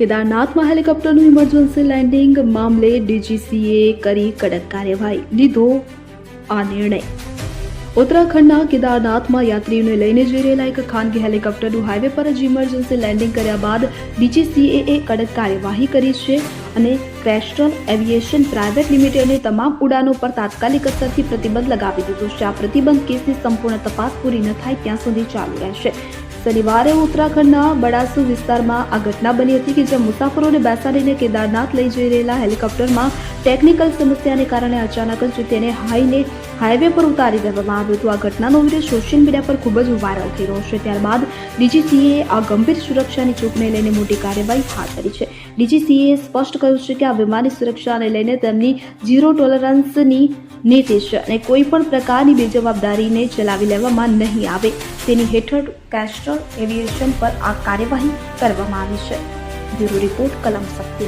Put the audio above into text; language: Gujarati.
કેદારનાથમાં હેલિકોપ્ટરનું ઇમરજન્સી લેન્ડિંગ મામલે ડીજીસીએ કરી કડક કાર્યવાહી લીધો આ નિર્ણય ઉત્તરાખંડના કેદારનાથમાં યાત્રીઓને લઈને જઈ રહેલા એક ખાનગી હેલિકોપ્ટરનું હાઈવે પર જ ઇમરજન્સી લેન્ડિંગ કર્યા બાદ ડીજીસીએએ કડક કાર્યવાહી કરી છે અને ક્રેસ્ટ્રોલ એવિએશન પ્રાઇવેટ લિમિટેડની તમામ ઉડાનો પર તાત્કાલિક અસરથી પ્રતિબંધ લગાવી દીધો છે. આ પ્રતિબંધ કેસની સંપૂર્ણ તપાસ પૂરી ન થાય ત્યાં સુધી ચાલુ રહેશે. શનિવારે ઉત્તરાખંડના બડાસુ વિસ્તારમાં આ ઘટના બની હતી કે જ્યાં મુસાફરોને બેસાડીને કેદારનાથ લઈ જઈ રહેલા હેલિકોપ્ટરમાં ટેકનિકલ સમસ્યાને કારણે અચાનક જ તેને હાઈને હાઈવે પર ઉતારી દેવામાં આવ્યું હતું. આ ઘટનાનો વીડિયો સોશિયલ મીડિયા પર ખૂબ જ વાયરલ થઈ રહ્યો છે. ત્યારબાદ ડીજીસીએ આ ગંભીર સુરક્ષાની ચૂકને લઈને મોટી કાર્યવાહી હાથ ધરી છે. ડીજીસીએ સ્પષ્ટ કહ્યું છે કે આ વિમાની સુરક્ષાને લઈને તેમની ઝીરો ટોલરન્સની નીતિ છે અને કોઈ પણ પ્રકારની બેજવાબદારીને ચલાવી લેવામાં નહીં આવે. તેની હેઠળ કેસ્ટ્રોલ એવિએશન પર આ કાર્યવાહી કરવામાં આવી છે. બ્યુરો રિપોર્ટ કલમ શક્તિ